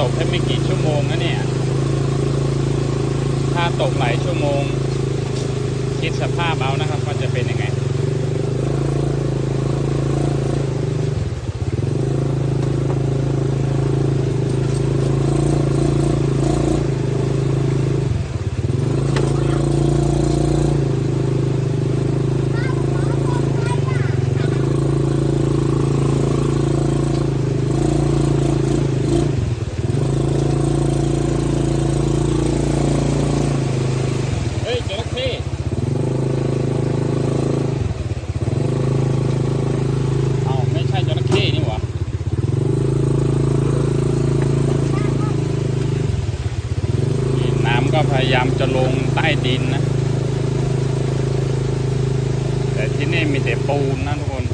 ตกแค่ไม่กี่ชั่วโมงนะเนี่ย ถ้าตกหลายชั่วโมง คิดสภาพเอานะครับว่าจะเป็นยังไง เฮ้ยจระเข้เอาไม่ใช่จระเข้นี่หว่านี่น้ำก็พยายามจะลงใต้ดินนะ แต่ที่นี่มีแต่ปูนนะทุกคน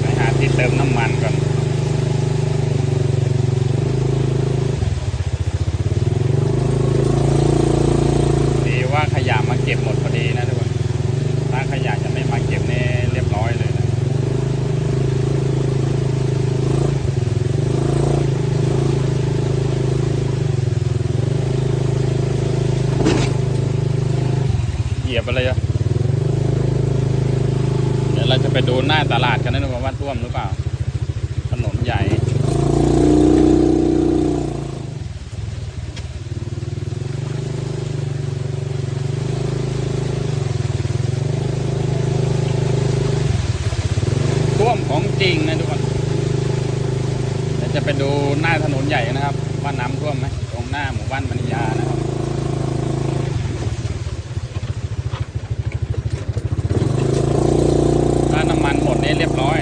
ไปหาที่เติมน้ำมันก่อน ดีว่าขยะมาเก็บหมดพอดีนะทุกคน ถ้าขยะจะไม่มาเก็บเนี่ยเรียบร้อยเลยนะ เห ยียบอะไรอะเดี๋ยวเราจะไปดูหน้าตลาดกันนะทุกคนว่าท่วมหรือเปล่า ถนนใหญ่ท่วมของจริงนะทุกคนเดี๋ยวจะไปดูหน้าถนนใหญ่นะครับ ว่าน้ำท่วมไหมตรงหน้าหมู่บ้านมณียานะครับ ถ้าน้ำมันหมดนี่เรียบร้อย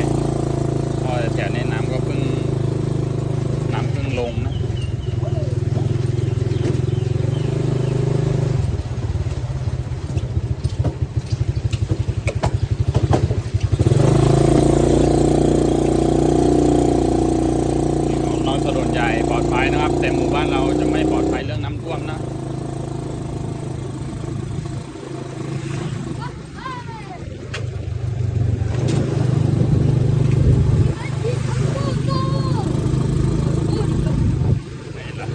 เพอแถวนี้น้ำก็เพิ่ง น้ำเพิ่งลงนะ น้อยถนนใหญ่ปลอดภัยนะครับ แต่หมู่บ้านเราจะไม่ปลอดภัยเรื่องน้ำท่วมนะ นี่ละ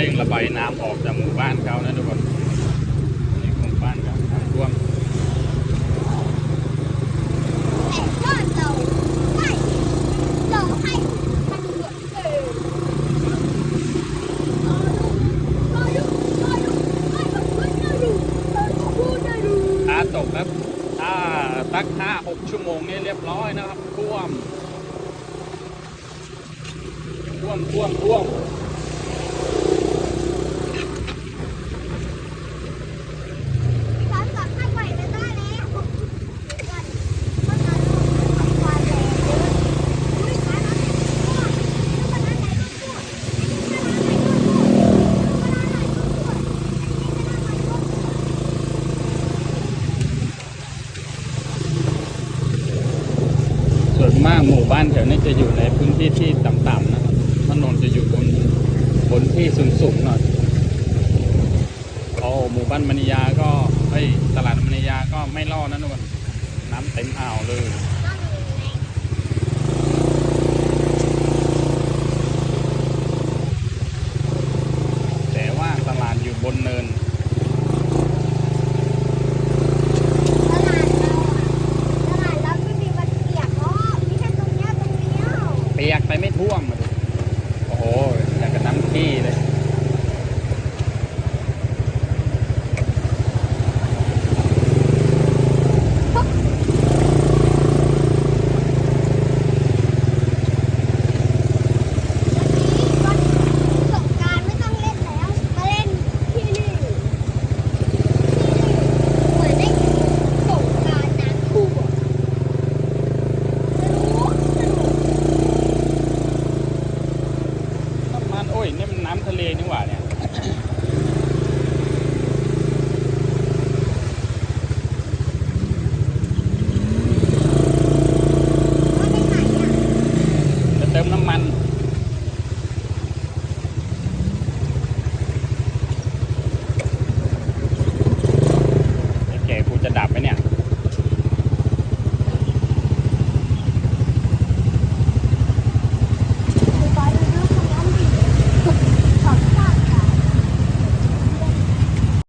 เร่งระบายน้ำออกจากหมู่บ้านเขานะทุกคนนี่หมู่บ้านเขาน้ำท่วมตกครับถ้าสักห้าหกชั่วโมงนี่เรียบร้อยนะครับท่วมท่วมท่วมท่วม ส่วนมาก หมู่บ้านแถวนี้จะอยู่ในพื้นที่ที่ต่ำๆนะครับถนนจะอยู่บนบนที่สูงๆหน่อยโอ้หมู่บ้านมณียาก็เฮ้ยตลาดมณียาก็ไม่รอดนะทุกคนน้ำเต็มอ่าวเลย แต่ว่าตลาดอยู่บนเนิน เปียกแต่ ไม่ท่วม ยนี่มันน้ำทะเลนี่หว่าเนี่ยจะเติมน้ำมัน